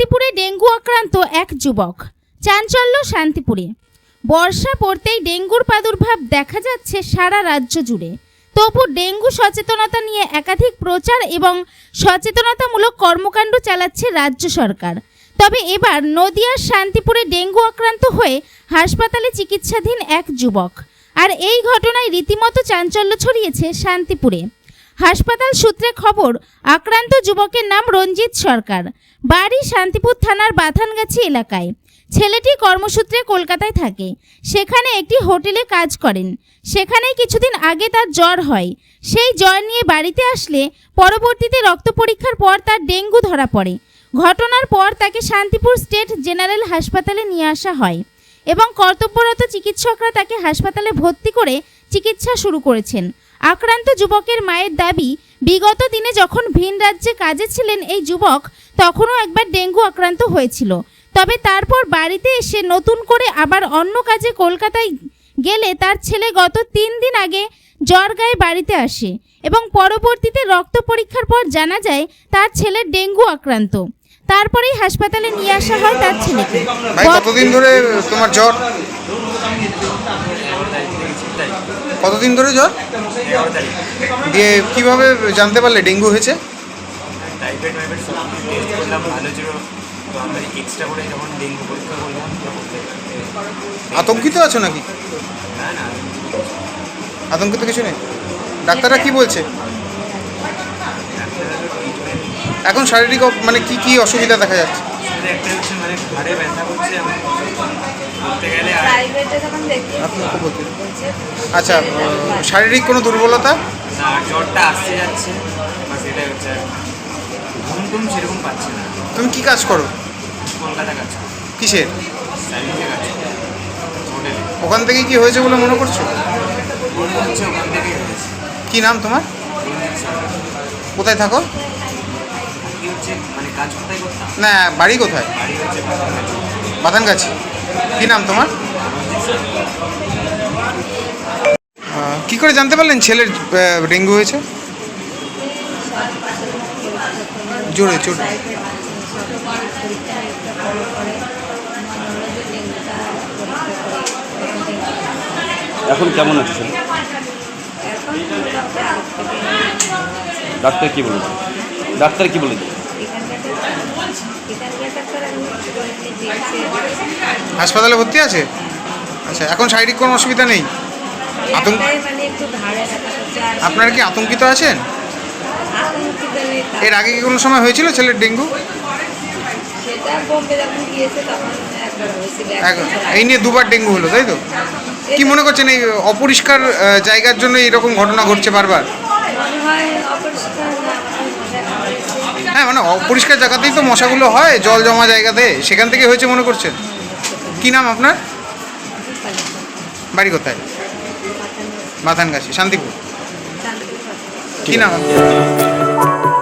আক্রান্ত এক যুবক। চাঞ্চল্য শান্তিপুরে। বর্ষা পড়তেই ডেঙ্গুর প্রাদুর্ভাব দেখা যাচ্ছে সারা রাজ্য জুড়ে। তবু ডেঙ্গু সচেতনতা নিয়ে একাধিক প্রচার এবং সচেতনতামূলক কর্মকাণ্ড চালাচ্ছে রাজ্য সরকার। তবে এবার নদিয়ার শান্তিপুরে ডেঙ্গু আক্রান্ত হয়ে হাসপাতালে চিকিৎসাধীন এক যুবক। আর এই ঘটনায় রীতিমতো চাঞ্চল্য ছড়িয়েছে শান্তিপুরে। হাসপাতাল সূত্রে খবর, আক্রান্ত যুবকের নাম রঞ্জিত সরকার। বাড়ি শান্তিপুর থানার বাথানগাছি এলাকায়। ছেলেটি কর্মসূত্রে কলকাতায় থাকে। সেখানে একটি হোটেলে কাজ করেন। সেখানেই কিছুদিন আগে তার জ্বর হয়। সেই জ্বর নিয়ে বাড়িতে আসলে পরবর্তীতে রক্ত পরীক্ষার পর তার ডেঙ্গু ধরা পড়ে। ঘটনার পর তাকে শান্তিপুর স্টেট জেনারেল হাসপাতালে নিয়ে আসা হয় এবং কর্তব্যরত চিকিৎসকরা তাকে হাসপাতালে ভর্তি করে চিকিৎসা শুরু করেছেন। আক্রান্ত যুবকের মায়ের দাবি, বিগত দিনে যখন ভিন রাজ্যে কাজে ছিলেন এই যুবক, তখনও একবার ডেঙ্গু আক্রান্ত হয়েছিল। তবে তারপর বাড়িতে এসে নতুন করে আবার অন্য কাজে কলকাতায় গেলে তার ছেলে গত তিন দিন আগে জ্বর গায়ে বাড়িতে আসে এবং পরবর্তীতে রক্ত পরীক্ষার পর জানা যায় তার ছেলে ডেঙ্গু আক্রান্ত। তারপরেই হাসপাতালে নিয়ে আসা হয় তার ভাই, কতদিন ধরে তোমার জ্বর? কতদিন ধরে জ্বর? দিয়ে কীভাবে জানতে পারলে ডেঙ্গু হয়েছে? আতঙ্কিত আছো নাকি? আতঙ্কিত কিছু নেই? ডাক্তাররা কি বলছে? এখন শারীরিক মানে কি কি অসুবিধা দেখা যাচ্ছে? মানে ব্যথা করছে বলতে গেলে আচ্ছা শারীরিক কোনো দুর্বলতা? না জ্বরটা আসছে যাচ্ছে বা সেটাই হচ্ছে ঘুম টুম সেরকম পাচ্ছে না। তুমি কি কাজ করো? কলকাতা কাজ করি। কিসের? সার্ভিসে কাজ করি। হোটেলে। ওখান থেকে কি হয়েছে বলে মনে করছ? মনে হচ্ছে ওখান থেকেই হয়েছে। কি নাম তোমার? কোথায় থাকো? মানে কাজ কোথায় না বাড়ি কোথায়? বাড়ি হচ্ছে বাগানগাছি। কি নাম তোমার? কি করে জানতে পারলেন ছেলের ডেঙ্গু হয়েছে? জোরে জোরে। এখন কেমন আছে ডাক্তার কি বলেছে? ডাক্তার কি বলেছে? হাসপাতালে ভর্তি আছে? আচ্ছা এখন শারীরিক কোনো অসুবিধা নেই? আপনারা কি আতঙ্কিত আছেন। এর আগে কি কোনো সময় হয়েছিল ছেলের ডেঙ্গু? এই নিয়ে দুবার ডেঙ্গু হলো, তাই তো? কি মনে করছেন এই অপরিষ্কার জায়গার জন্য এরকম ঘটনা ঘটছে বারবার? হয় অপরিষ্কার মানে অপরিষ্কার জায়গাতেই তো মশাগুলো হয়, জল জমা জায়গাতে। সেখান থেকে হয়েছে মনে করছেন? কি নাম আপনার? বাড়ি কোথায়? মাথানগাছি শান্তিপুর। কি নাম আপনার?